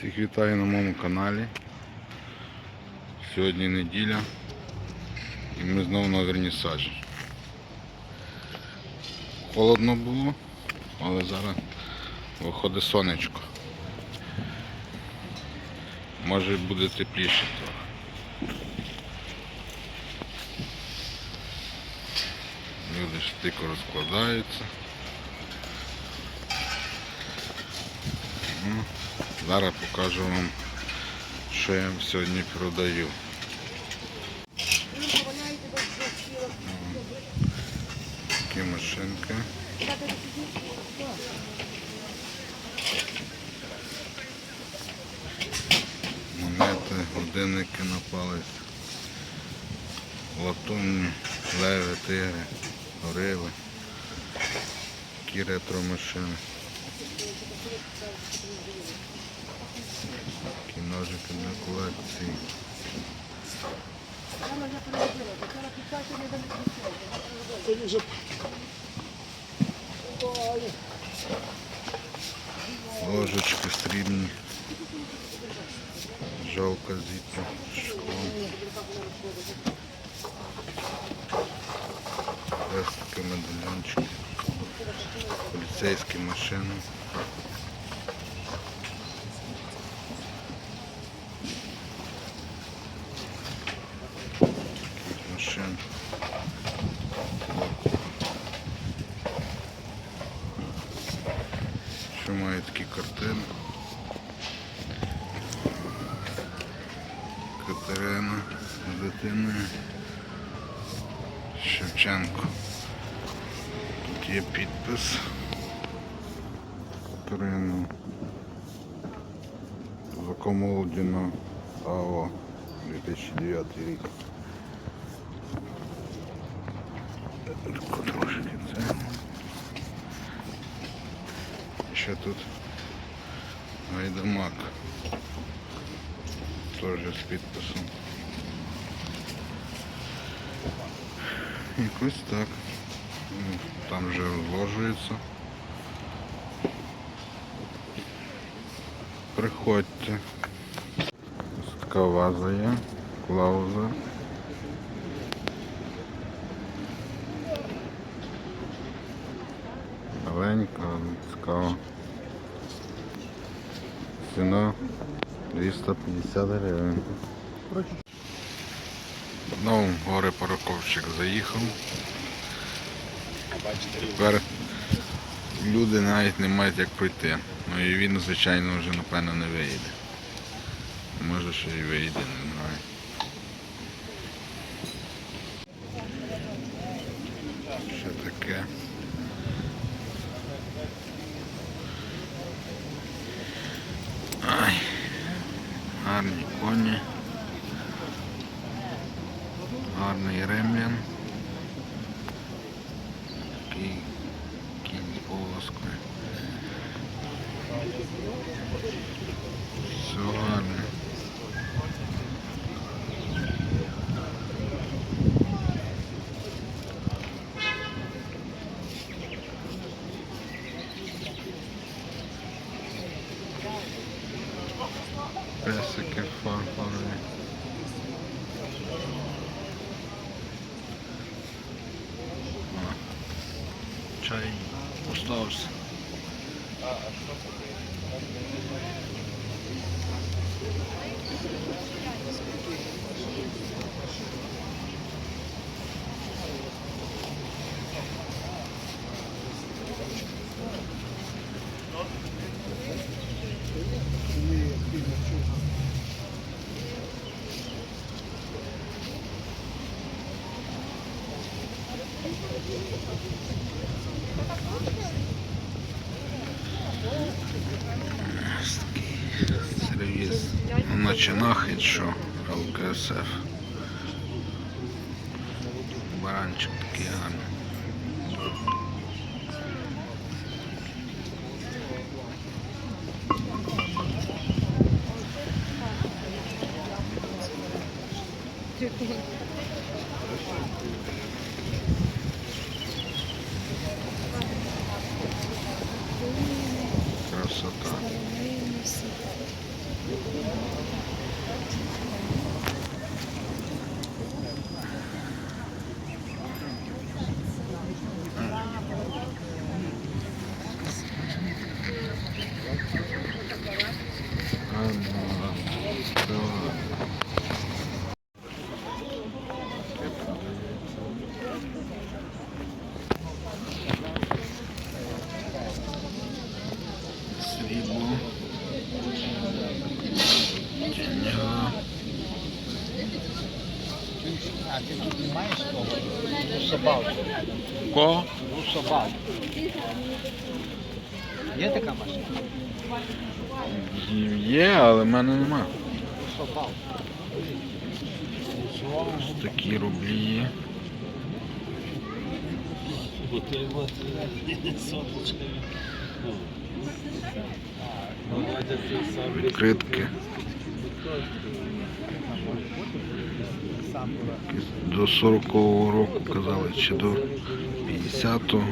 Всіх вітаю на моєму каналі. Сьогодні неділя і ми знову на вернісажі. Холодно було, але зараз виходить сонечко. Може буде тепліше трохи. Люди штико розкладаються. Зараз покажу вам, що я вам сьогодні продаю. Такі машинки. Монети, годинники на палець. Латунні, леви, тигри, горили. Такі ретро машини. Такі ножики для колекції. Ложечки срібні. Жалко звідти шклом. Пластики, медальончики. Поліцейські машини. Таких машин. Ще маю такі картини. Катерина з. Шевченко. Тут є підпис. Катерина. Закомолдіно АО 2009 рік. Трошки це. Ще тут гайдамак. Теж з підписом. Якось так. Ну, Там вже розложується. Приходьте. Ось така ваза є, клауза. Маленька, але цікава. Ціна 250 гривень. Знову в гори заїхав. Тепер люди навіть не мають як пройти. Ну і він, звичайно, вже напевно не виїде. Може що і виїде, todos. На чинах і що? ЛКСФ. Все ладно. Срібло. Тяня. А ти тут не маєш того? Русобалку. Кого? Русобалку. Є така машина? Є, але в мене нема. Русобалку. Ось такі рублі Відкритки. До 40-го року казали, чи до 50-го.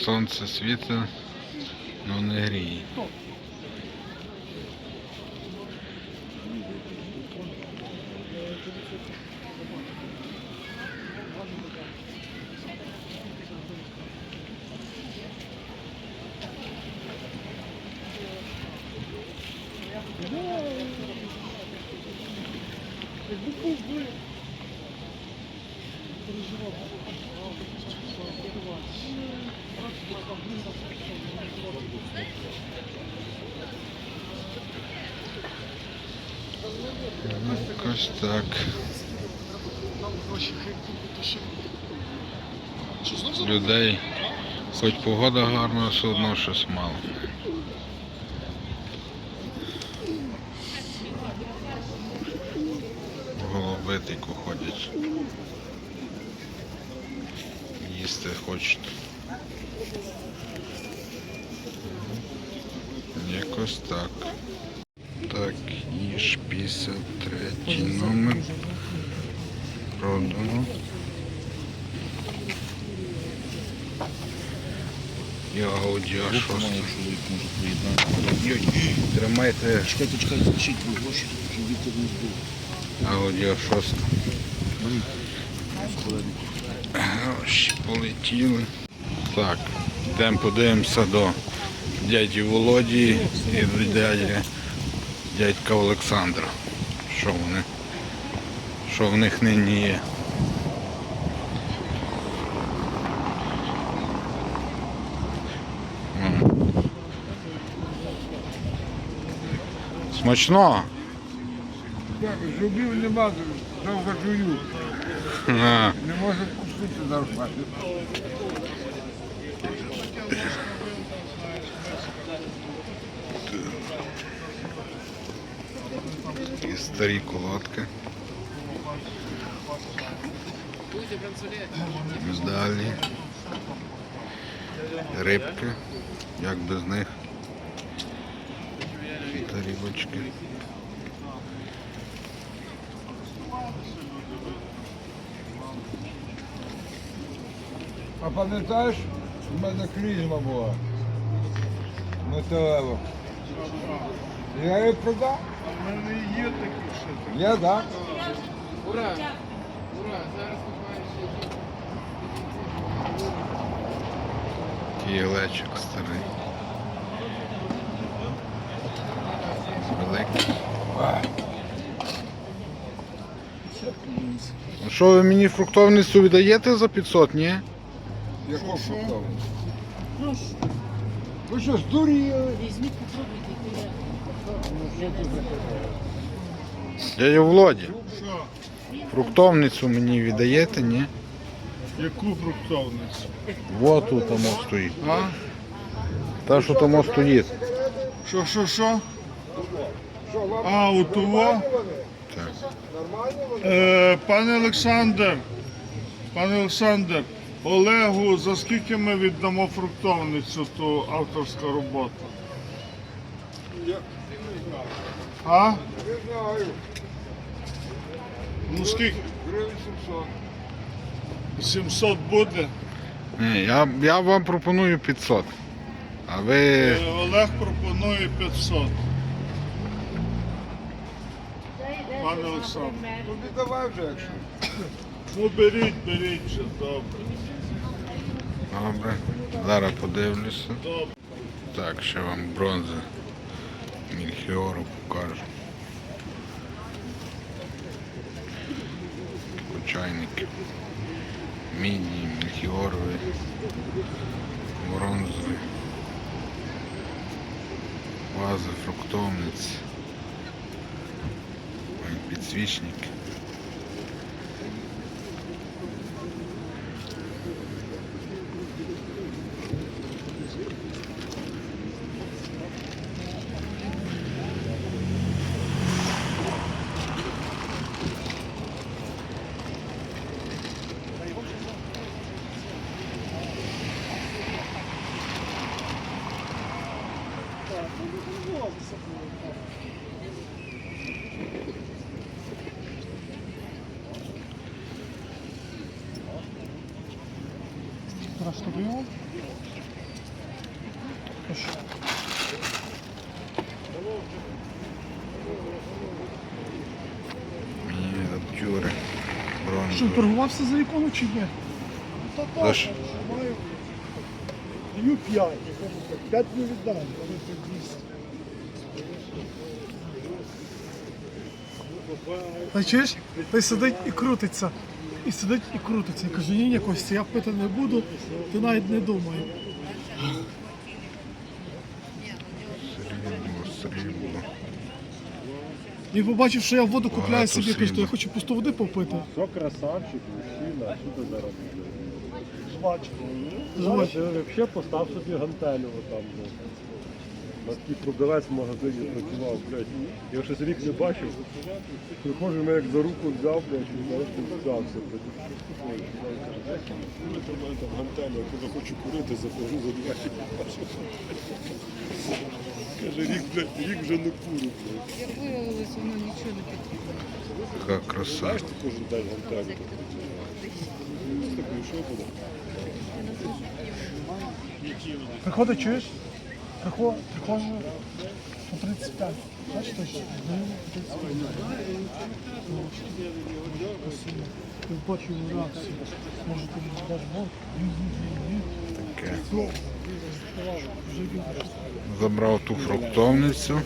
Сонце світить, але не гріє. Якось так. Людей, хоч погода гарна, все одно щось мало. Голуби тільки ходять. Їсти хочуть. Якось так. Так, ніж 53 номер. Продано. І Audi A6. Тримайте Чекайте, чекайте, лишіть ви гроші, щоб вітер не збив. Audi A6. Гроші полетіли. Так, йдемо подивимося до дяді Володі і до дяді, дядька Олександра. Що вони? Що в них нині є? Смачно! Зубів нема, довго жую. Не можу купити зарплати. Такі старі колодки. Далі. Рибки. Як без них. Тарілочки. А пам'ятаєш, у мене клізма була. Металева. Я її продав. У мене є такі ще. Є, так? Кіелечок старий. Великий. Що ви мені фруктовницю віддаєте за 500, ні? Яку фруктову? Ви що, здуріли? Візьміть, попробуйте. Дядя Володя, Що? фруктовницю мені віддаєте, ні? Яку фруктовницю? Вот тут тому стоїть. А? Та, що тому стоїть. Що, що, що? А, у того? Так. Е, пане Олександр, пане Олександр, Олегу, за скільки ми віддамо фруктовницю ту авторську роботу? А? Не знаю. Ну скільки? Гривень 700. 700 буде? Ні, я, я вам пропоную 500. А ви. Е, Олег пропонує 500. Пане Олександр. Ну віддавай вже, якщо. Ну беріть, беріть вже, добре. Добре. Зараз подивлюся. Так, ще вам бронзи Мільхіору покажу. Чайники. Мідні, мільхіорові, бронзові. Вази, фруктовниці. Ой, Підсвічники. Мініатюри. Що, торгувався за ікону чи ні? За що? Маю. Даю 5. 5 не віддам. але це 200. Та чуєш? Той сидить і крутиться. І сидить і крутиться. Я кажу, ні, ні, Костя, я пити не буду, ти навіть не думай. Він побачив, що я воду купляю Багато собі, срібла. я хочу просто води попити. Що красавчик, мужчина, що ти зараз? Жвачку. Ти взагалі постав собі гантелю там. На такий продавець в магазині працював, блядь. Я щось рік не бачив. Приходжу, мене як за руку взяв, блядь, і знаєш, ти взявся, блядь. Гантелю, я коли хочу курити, заходжу, забігаю. Каже, рік, блядь, рік вже не курю, блядь. Як виявилось, воно нічого не підтримує. Яка краса. Знаєш, ти кожен день гантелю. Ось так прийшов буде. Приходить, чуєш? Приход, приходжу по 35. Бачиш точно? Даю по 35. Спасибо. Ти бачив реакцію. Може ти мені даш бог? Ні, ні, ні, ні. Таке. Ну, вже він. Забрав ту фруктовницю.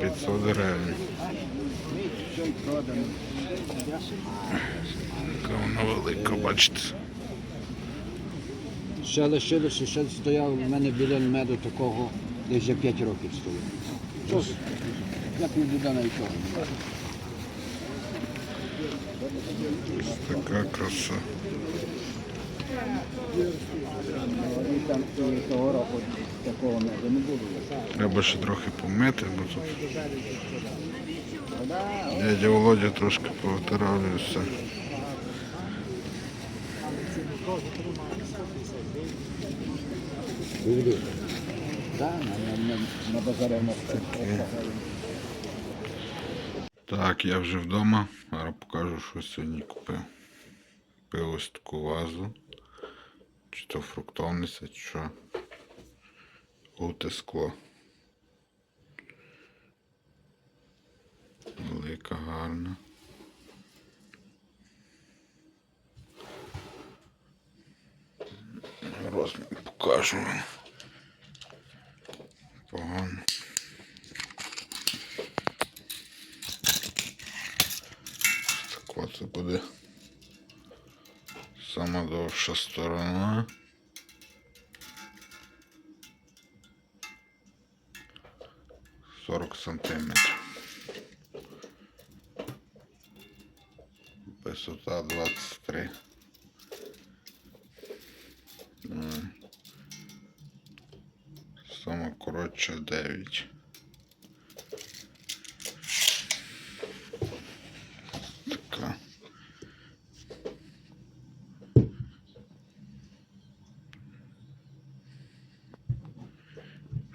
500 гривень. Яка вона велика, бачите. Ще лишилося, ще стояв у мене біля меду такого, десь вже 5 років як не буде на нічого. Така краса. Треба ще трохи помити, бо тут дядя Володя трошки повитирав все. Так, я вже вдома. Зараз покажу, що сьогодні купив. Купив ось таку вазу. Чи то фруктовниця, чи що. Гуте скло. Велика, гарна. Розмір покажу. Погано. тако це буде. Сама довша сторона. Сорок сантиметрів. Висота 23. М. Сама коротша 9. Така.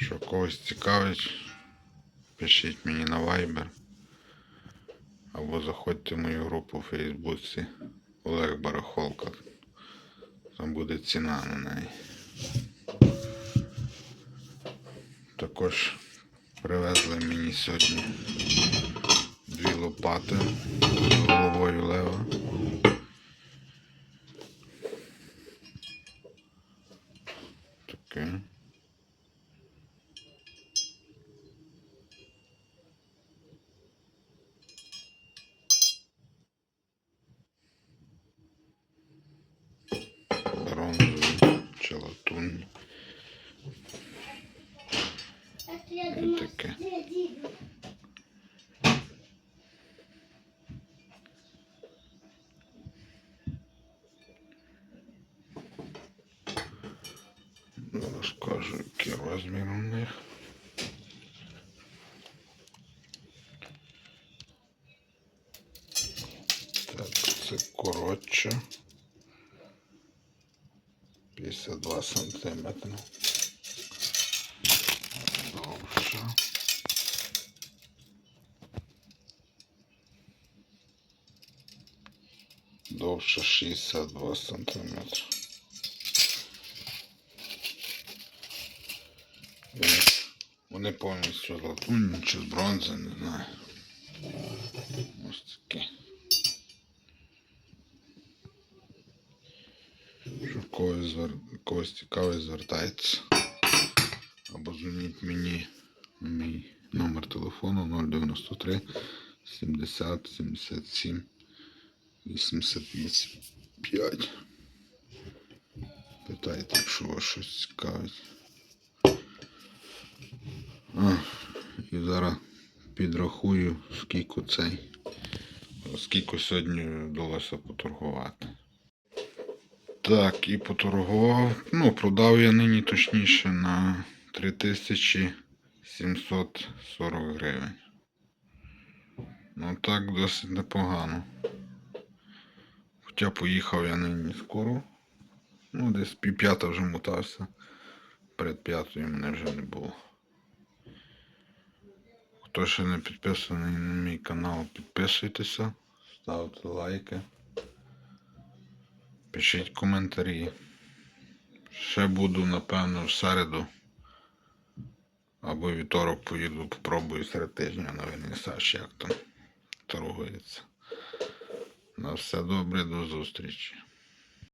Що когось цікавить, пишіть мені на Viber. Або заходьте в мою групу у Фейсбуці Олег Барахолка. Там буде ціна на неї. Також привезли мені сьогодні дві лопати з головою лева. Розмір у. Так, це коротше. 52 сантиметри. Довше. Довше 62 сантиметри. Вони повністю латунні чи з бронзи, не знаю. Ось такі. Що когось, когось цікавить, звертайтеся. Або дзвоніть мені на мій номер телефону 093 70 77 88 5. Питайте, якщо вас щось цікавить. А, і зараз підрахую, скільки цей. Скільки сьогодні вдалося поторгувати. Так, і поторгував. Ну, продав я нині точніше на 3740 гривень. Ну так досить непогано. Хоча поїхав я нині скоро. Ну, десь пів п'ята вже мотався. Перед п'ятою мене вже не було. Хто ще не підписаний на мій канал, підписуйтеся, ставте лайки. Пишіть коментарі. Ще буду, напевно, в середу. Або вівторок поїду, попробую серед тижня на Вернісаж, як там торгується. На все добре, до зустрічі.